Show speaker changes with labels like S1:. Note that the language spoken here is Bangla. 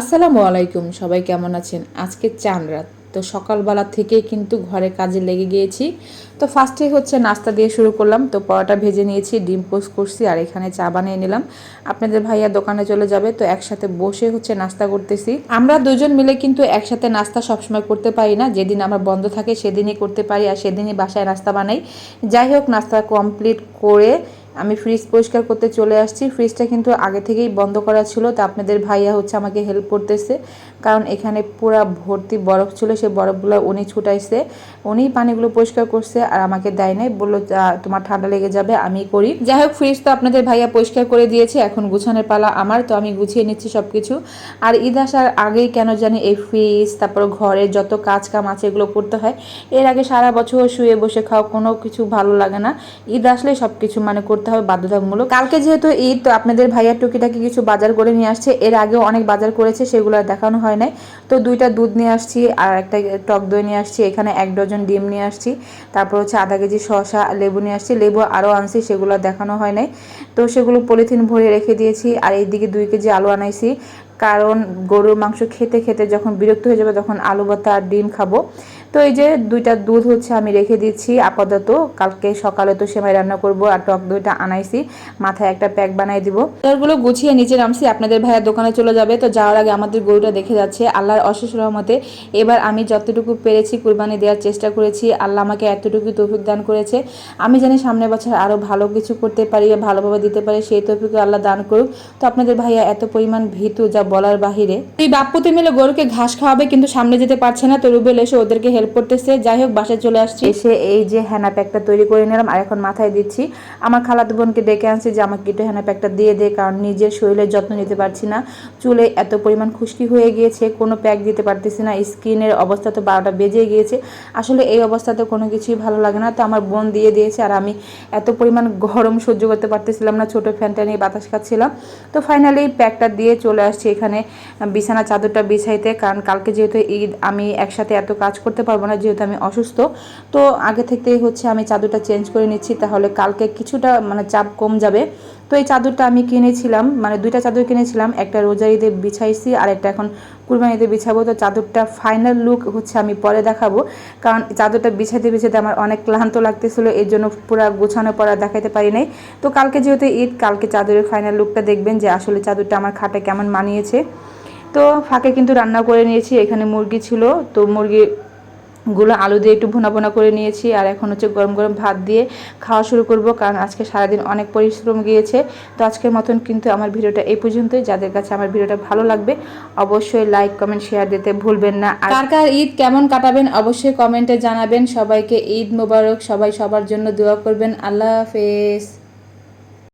S1: আসসালামু আলাইকুম, সবাই কেমন আছেন? আজকে চান রাত, তো সকালবেলা থেকেই কিন্তু ঘরে কাজে লেগে গিয়েছি। তো ফার্স্টে হচ্ছে নাস্তা দিয়ে শুরু করলাম, তো পরোটা ভেজে নিয়েছি, ডিম পোস্ট করছি, আর এখানে চা বানিয়ে নিলাম। আপনাদের ভাইয়া দোকানে চলে যাবে, তো একসাথে বসে হচ্ছে নাস্তা করতেছি। আমরা দুজন মিলে কিন্তু একসাথে নাস্তা সবসময় করতে পারি না, যেদিন আমরা বন্ধ থাকে সেদিনই করতে পারি, আর সেদিনই বাসায় নাস্তা বানাই। যাই হোক, নাস্তা কমপ্লিট করে আমি ফ্রিজ পরিষ্কার করতে চলে আসছি। ফ্রিজটা কিন্তু আগে থেকেই বন্ধ করা ছিল তো আপনাদের ভাইয়া হচ্ছে আমাকে হেল্প করতেছে। কারণ এখানে পুরো ভর্তি বরফ ছিল সেই বরফগুলো উনি ছুটাইছে। উনি পানিগুলো পরিষ্কার করছে আর আমাকে দেয় নাই বলল "যা, তোমার ঠান্ডা লেগে যাবে আমি করি। যাই হোক ফ্রিজ তো আপনাদের ভাইয়া পরিষ্কার করে দিয়েছে এখন গুছানোর পালা আমার তো আমি গুছিয়ে নিচ্ছি সব কিছু আর ঈদ আসার আগেই কেন জানি এই ফ্রিজ তারপর ঘরের যত কাজ কাম আছে এগুলো করতে হয়। এর আগে সারা বছর শুয়ে বসে খাওয়া কোনো কিছু ভালো লাগে না। ঈদ আসলে সব কিছু মানে করতে হবে বাধ্যতামূলক। কালকে যেহেতু ঈদ, তো আপনাদের ভাইয়ার টুকিটাকি কিছু বাজার করে নিয়ে আসছে। এর আগেও অনেক বাজার করেছে, সেগুলো আর দেখানো হয় নাই। তো দুইটা দুধ নিয়ে আসছি আর একটা টক দই নিয়ে আসছি, এখানে এক ডজন ডিম নিয়ে আসছি। তারপর হচ্ছে আধা কেজি শসা, লেবু নিয়ে আসছি। লেবু আরও আনছি, সেগুলো আর দেখানো হয় নাই। তো সেগুলো পলিথিন ভরে রেখে দিয়েছি আর এইদিকে দুই কেজি আলু আনাইছি। কারণ গরুর মাংস খেতে খেতে যখন বিরক্ত হয়ে যাবে, তখন আলু, ভর্তা আর ডিম খাব। তো এই যে দুইটা দুধ হচ্ছে আমি রেখে দিচ্ছি, আপাতত কালকে সকালে তো সেমাই রান্না করব আর টক দইটা আনাইছি, মাথায় একটা প্যাক বানাই দিব। গুলো গুছিয়ে নিচে নামছি, আপনাদের ভাইয়ের দোকানে চলে যাবে, তো যাওয়ার আগে আমাদের গরুটা দেখে যাচ্ছে, আল্লাহর অশেষ রহমতে এবার আমি যতটুকু পেরেছি কুরবানি দেওয়ার চেষ্টা করেছি, আল্লাহ আমাকে এতটুকু তৌফিক দান করেছে। আমি জানি সামনের বছর আরও ভালো কিছু করতে পারি, ভালোভাবে দিতে পারি, সেই তৌফিকে আল্লাহ দান করুক। তো আপনাদের ভাইয়া এত পরিমাণ ভীতু যা বলার বাহিরে। এই বাপ্পুতে মিলে গরুকে ঘাস খাওয়াবে, কিন্তু সামনে যেতে পারছে না, তো রুবেল এসে ওদেরকে করতেছে। যাই হোক, বাসায় চলে আসছি। এসে এই যে হ্যানা প্যাকটা তৈরি করে নিলাম, আর এখন মাথায় দিচ্ছি, আমার খালাতো বোনকে ডেকে আনছি যে আমাকে একটু হ্যানা প্যাকটা দিয়ে দে, কারণ নিজের শরীরের যত্ন নিতে পারছি না। চুলে এত পরিমাণ খুশকি হয়ে গিয়েছে, কোনো প্যাক দিতে পারতেছি না, স্কিনের অবস্থা তো বারোটা বেজে গিয়েছে। আসলে এই অবস্থাতে কোনো কিছুই ভালো লাগে না, তো আমার বোন দিয়ে দিয়েছে, আর আমি এত পরিমাণ গরম সহ্য করতে পারতেছিলাম না, ছোট ফ্যানটা নিয়ে বাতাস খাচ্ছিলাম। তো ফাইনালি প্যাকটা দিয়ে চলে আসছি এখানে, বিছানা চাদরটা বিছাইতে, কারণ কালকে যেহেতু ঈদ, আমি একসাথে এত কাজ করতে পারব না যেহেতু আমি অসুস্থ। তো আগে থেকেই হচ্ছে আমি চাদরটা চেঞ্জ করে নিচ্ছি, তাহলে কালকে কিছুটা মানে চাপ কম যাবে। তো এই চাদরটা আমি কিনেছিলাম মানে দুইটা চাদর কিনেছিলাম, একটা রোজা ঈদে বিছাইছি আর একটা এখন কুরবানিতে বিছাবো। তো চাদরটা ফাইনাল লুক হচ্ছে আমি পরে দেখাবো, কারণ চাদরটা বিছাইতে বিছাইতে আমার অনেক ক্লান্ত লাগতেছিল, এর জন্য পুরো গোছানো পড়া দেখাতে পারি নাই। তো কালকে যেহেতু ঈদ, কালকে চাদরের ফাইনাল লুকটা দেখবেন যে আসলে চাদরটা আমার খাটে কেমন মানিয়েছে। তো ফাঁকে কিন্তু রান্না করে নিয়েছি, এখানে মুরগি ছিল, তো মুরগি গুলো আলু দিয়ে একটু ভুনা ভুনা করে নিয়েছি আর এখন হচ্ছে গরম গরম ভাত দিয়ে খাওয়া শুরু করব, কারণ আজকে সারাদিন অনেক পরিশ্রম গিয়েছে। তো আজকের মতন কিন্তু আমার ভিডিওটা এই পর্যন্তই। যাদের কাছে আমার ভিডিওটা ভালো লাগবে, অবশ্যই লাইক কমেন্ট শেয়ার দিতে ভুলবেন না। আর কার ঈদ কেমন কাটাবেন অবশ্যই কমেন্টে জানাবেন। সবাইকে ঈদ মোবারক, সবাই সবার জন্য দোয়া করবেন। আল্লাহ হাফেজ।